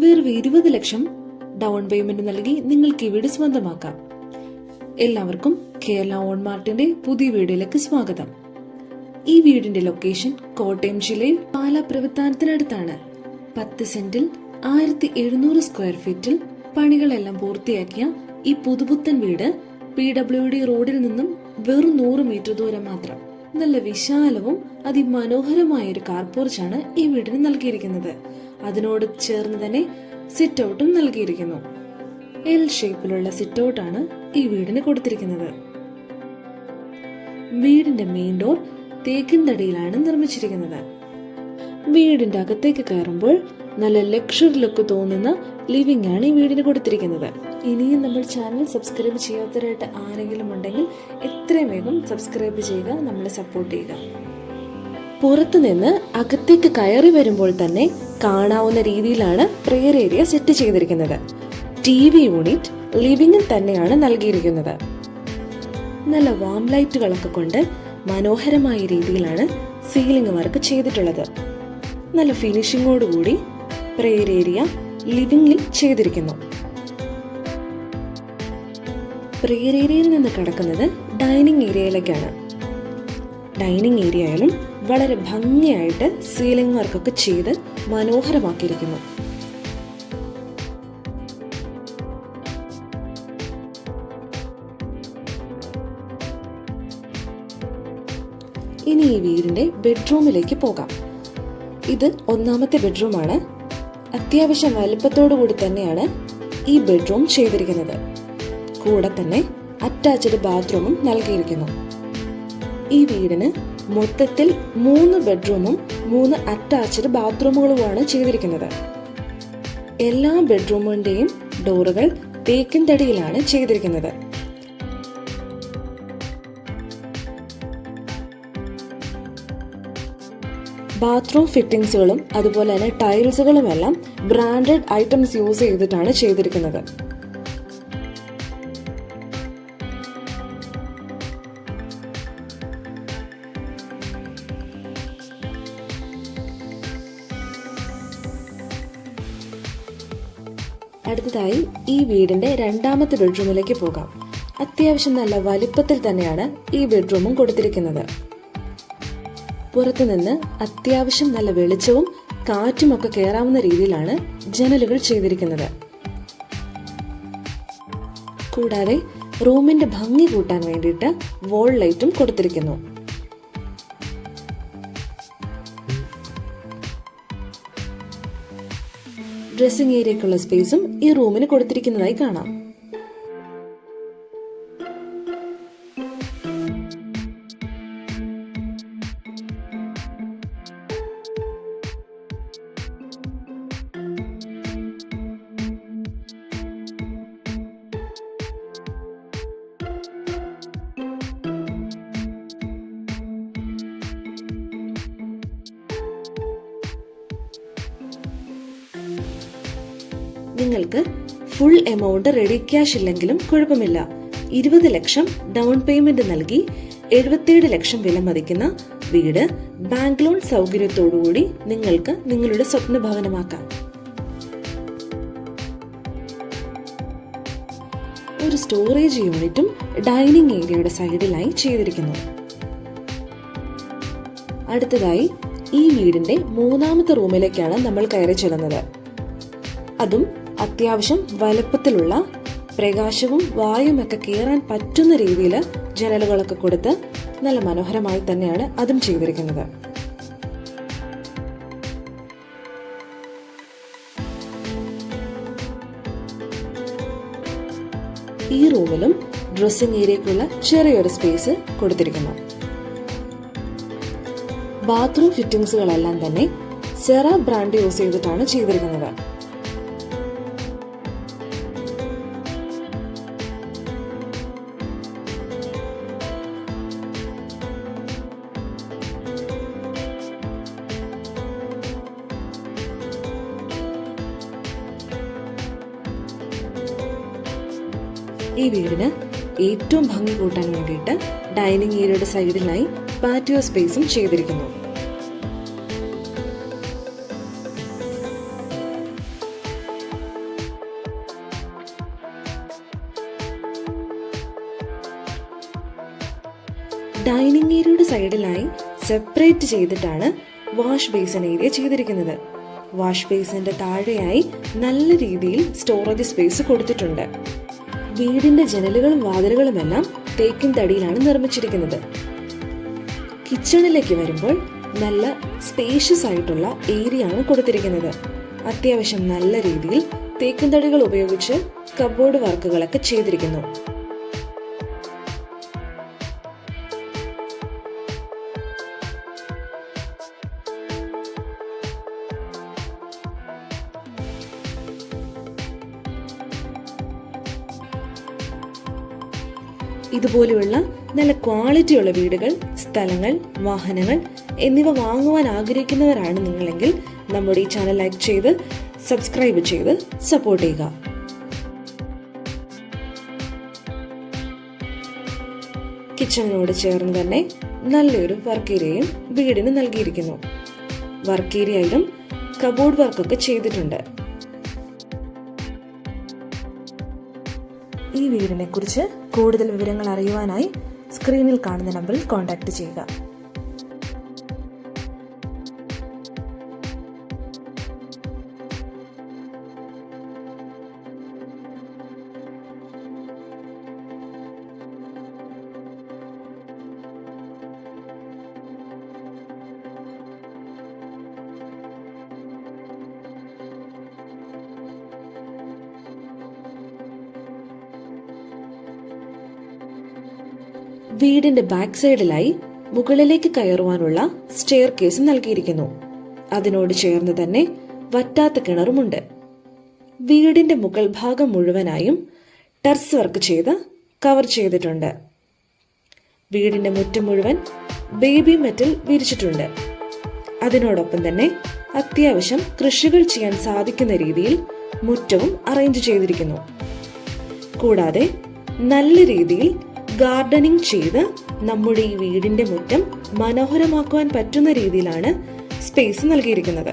വെറും ഇരുപത് ലക്ഷം down payment നൽകി നിങ്ങൾക്ക് ഈ വീട് സ്വന്തമാക്കാം. എല്ലാവർക്കും കേരള ഓൺ മാർട്ടിന്റെ പുതിയ വീഡിയോയിലേക്ക് സ്വാഗതം. ഈ വീടിന്റെ ലൊക്കേഷൻ കോട്ടയം ജില്ലയിൽ പാലാ പ്രവർത്തനത്തിനടുത്താണ് പത്ത് സെന്റിൽ ആയിരത്തി എഴുന്നൂറ് സ്ക്വയർ ഫീറ്റിൽ പണികളെല്ലാം പൂർത്തിയാക്കിയ ഈ പുതുപുത്തൻ വീട് പി ഡബ്ല്യു ഡി റോഡിൽ നിന്നും വെറും നൂറ് മീറ്റർ ദൂരം മാത്രം. നല്ല വിശാലവും അതിമനോഹരമായ ഒരു കാർ പോർച്ചാണ് ഈ വീടിന് നൽകിയിരിക്കുന്നത്. അതിനോട് ചേർന്ന് തന്നെ സിറ്റ് ഔട്ടും നൽകിയിരിക്കുന്നു. എൽ ഷേപ്പിലുള്ള സിറ്റ് ഔട്ടാണ് ഈ വീടിന് കൊടുത്തിരിക്കുന്നത്. വീടിന്റെ മെയിൻ ഡോർ തേക്കിൻ തടിയിലാണ് നിർമ്മിച്ചിരിക്കുന്നത്. വീടിന്റെ അകത്തേക്ക് കയറുമ്പോൾ നല്ല ലക്ഷറി ലുക്ക് തോന്നുന്ന ലിവിംഗ് ആണ് ഈ വീടിന് കൊടുത്തിരിക്കുന്നത്. ഇനിയും നമ്മൾ ചാനൽ സബ്സ്ക്രൈബ് ചെയ്യാത്തവരായിട്ട് ആരെങ്കിലും ഉണ്ടെങ്കിൽ എത്രയും വേഗം സബ്സ്ക്രൈബ് ചെയ്യുക നമ്മളെ സപ്പോർട്ട് ചെയ്യുക. പുറത്തുനിന്ന് അകത്തേക്ക് കയറി വരുമ്പോൾ തന്നെ കാണാവുന്ന രീതിയിലാണ് പ്രെയർ ഏരിയ സെറ്റ് ചെയ്തിരിക്കുന്നത്. ടി വി യൂണിറ്റ് ലിവിംഗിൽ തന്നെയാണ് നൽകിയിരിക്കുന്നത്. നല്ല വാം ലൈറ്റുകളൊക്കെ കൊണ്ട് മനോഹരമായ രീതിയിലാണ് സീലിംഗ് വർക്ക് ചെയ്തിട്ടുള്ളത്. നല്ല ഫിനിഷിങ്ങോടുകൂടി പ്രെയർ ഏരിയ ലിവിംഗിൽ ചെയ്തിരിക്കുന്നു. പ്രെയർ ഏരിയയിൽ നിന്ന് കടക്കുന്നത് ഡൈനിങ് ഏരിയയിലേക്കാണ് ഡൈനിങ് ഏരിയയിലും വളരെ ഭംഗിയായിട്ട് സീലിംഗ് വർക്കൊക്കെ ചെയ്ത് മനോഹരമാക്കിയിരിക്കുന്നു. ഇനി ഈ വീടിന്റെ ബെഡ്റൂമിലേക്ക് പോകാം. ഇത് ഒന്നാമത്തെ ബെഡ്റൂമാണ്. അത്യാവശ്യം വലുപ്പത്തോടു കൂടി തന്നെയാണ് ഈ ബെഡ്റൂം ചെയ്തിരിക്കുന്നത്. കൂടെ തന്നെ അറ്റാച്ച്ഡ് ബാത്റൂമും നൽകിയിരിക്കുന്നു. ഈ വീടിന് മൊത്തത്തിൽ മൂന്ന് ബെഡ്റൂമും മൂന്ന് അറ്റാച്ച്ഡ് ബാത്റൂമുകളുമാണ് ചെയ്തിരിക്കുന്നത്. എല്ലാ ബെഡ്റൂമുകളുടെയും ഡോറുകൾ തേക്കിൻ തടിയിലാണ് ചെയ്തിരിക്കുന്നത്. ബാത്റൂം ഫിറ്റിംഗ്സുകളും അതുപോലെ തന്നെ ടൈൽസുകളും എല്ലാം ബ്രാൻഡഡ് ഐറ്റംസ് യൂസ് ചെയ്തിട്ടാണ് ചെയ്തിരിക്കുന്നത്. അടുത്തതായി ഈ വീടിന്റെ രണ്ടാമത്തെ ബെഡ്റൂമിലേക്ക് പോകാം. അത്യാവശ്യം നല്ല വലിപ്പത്തിൽ തന്നെയാണ് ഈ ബെഡ്റൂമും കൊടുത്തിരിക്കുന്നത്. പുറത്തുനിന്ന് അത്യാവശ്യം നല്ല വെളിച്ചവും കാറ്റുമൊക്കെ കയറാവുന്ന രീതിയിലാണ് ജനലുകൾ ചെയ്തിരിക്കുന്നത്. കൂടാതെ റൂമിന്റെ ഭംഗി കൂട്ടാൻ വേണ്ടിയിട്ട് വോൾ ലൈറ്റും കൊടുത്തിരിക്കുന്നു. ഡ്രസ്സിംഗ് ഏരിയക്കുള്ള സ്പേസും ഈ റൂമിന് കൊടുത്തിരിക്കുന്നതായി കാണാം. നിങ്ങൾക്ക് ഫുൾ എമൗണ്ട് റെഡി ക്യാഷ് ഇല്ലെങ്കിലും കുഴപ്പമില്ല. ഇരുപത് ലക്ഷം ഡൗൺ പേയ്മെന്റ് നൽകി എഴുപത്തിയേഴ് ലക്ഷം വില മതിക്കുന്ന വീട് ബാങ്ക് ലോൺ സൗകര്യത്തോടുകൂടി നിങ്ങൾക്ക് നിങ്ങളുടെ സ്വപ്ന ഭവനമാക്കാം ഒരു സ്റ്റോറേജ് യൂണിറ്റും ഡൈനിങ് ഏരിയയുടെ സൈഡിലായി ചെയ്തിരിക്കുന്നു. അടുത്തതായി ഈ വീടിന്റെ മൂന്നാമത്തെ റൂമിലേക്കാണ് നമ്മൾ കയറി ചെല്ലുന്നത്. അതും അത്യാവശ്യം വലുപ്പത്തിലുള്ള പ്രകാശവും വായുമൊക്കെ കയറാൻ പറ്റുന്ന രീതിയിൽ ജനലുകളൊക്കെ കൊടുത്ത് നല്ല മനോഹരമായി തന്നെയാണ് അതും ചെയ്തിരിക്കുന്നത്. ഈ റൂമിലും ഡ്രസ്സിംഗ് ഏരിയക്കുള്ള ചെറിയൊരു സ്പേസ് കൊടുത്തിരിക്കുന്നു. ബാത്റൂം ഫിറ്റിംഗ്സുകളെല്ലാം തന്നെ സെറ ബ്രാൻഡ് യൂസ് ചെയ്തിട്ടാണ് ചെയ്തിരിക്കുന്നത്. ഈ വീടിന് ഏറ്റവും ഭംഗി കൂട്ടാൻ വേണ്ടിയിട്ട് ഡൈനിങ് ഏരിയയുടെ സൈഡിലായി പാറ്റിയോ സ്പേസും ചെയ്തിരിക്കുന്നു. ഡൈനിങ് ഏരിയയുടെ സൈഡിലായി സെപ്പറേറ്റ് ചെയ്തിട്ടാണ് വാഷ് ബേസിൻ ഏരിയ ചെയ്തിരിക്കുന്നത്. വാഷ് ബേസിന്റെ താഴെയായി നല്ല രീതിയിൽ സ്റ്റോറേജ് സ്പേസ് കൊടുത്തിട്ടുണ്ട്. വീടിന്റെ ജനലുകളും വാതിലുകളുമെല്ലാം തേക്കിൻ തടിയിലാണ് നിർമ്മിച്ചിരിക്കുന്നത്. കിച്ചണിലേക്ക് വരുമ്പോൾ നല്ല സ്പേഷ്യസ് ആയിട്ടുള്ള ഏരിയ ആണ് കൊടുത്തിരിക്കുന്നത്. അത്യാവശ്യം നല്ല രീതിയിൽ തേക്കിൻ തടികൾ ഉപയോഗിച്ച് കബോർഡ് വർക്കുകളൊക്കെ ചെയ്തിരിക്കുന്നു. ഇതുപോലെയുള്ള നല്ല ക്വാളിറ്റിയുള്ള വീടുകൾ സ്ഥലങ്ങൾ വാഹനങ്ങൾ എന്നിവ വാങ്ങുവാൻ ആഗ്രഹിക്കുന്നവരാണ് നിങ്ങളെങ്കിൽ നമ്മുടെ ഈ ചാനൽ ലൈക്ക് ചെയ്ത് സബ്സ്ക്രൈബ് ചെയ്ത് സപ്പോർട്ട് ചെയ്യുക. കിച്ചണിനോട് ചേർന്ന് തന്നെ നല്ലൊരു വർക്ക് ഏരിയയും വീടിന് നൽകിയിരിക്കുന്നു. വർക്ക് ഏരിയയിലും കബോർഡ് വർക്കൊക്കെ ചെയ്തിട്ടുണ്ട്. ഈ വീടിനെ കുറിച്ച് കൂടുതൽ വിവരങ്ങൾ അറിയുവാനായി സ്ക്രീനിൽ കാണുന്ന നമ്പറിൽ കോൺടാക്ട് ചെയ്യുക. വീടിന്റെ ബാക്ക് സൈഡിലായി മുകളിലേക്ക് കയറുവാനുള്ള സ്റ്റെയർ കേസ് നൽകിയിരിക്കുന്നു. അതിനോട് ചേർന്ന് തന്നെ വറ്റാത്ത കിണറുമുണ്ട്. വീടിന്റെ മുകൾ ഭാഗം മുഴുവനായും ടെർസ് വർക്ക് ചെയ്ത് കവർ ചെയ്തിട്ടുണ്ട്. വീടിന്റെ മുറ്റം മുഴുവൻ ബേബി മെറ്റൽ വിരിച്ചിട്ടുണ്ട്. അതിനോടൊപ്പം തന്നെ അത്യാവശ്യം കൃഷികൾ ചെയ്യാൻ സാധിക്കുന്ന രീതിയിൽ മുറ്റവും അറേഞ്ച് ചെയ്തിരിക്കുന്നു. കൂടാതെ നല്ല രീതിയിൽ ഗാർഡനിങ് ചെയ്ത് നമ്മുടെ ഈ വീടിന്റെ മുറ്റം മനോഹരമാക്കുവാൻ പറ്റുന്ന രീതിയിലാണ് സ്പേസ് നൽകിയിരിക്കുന്നത്.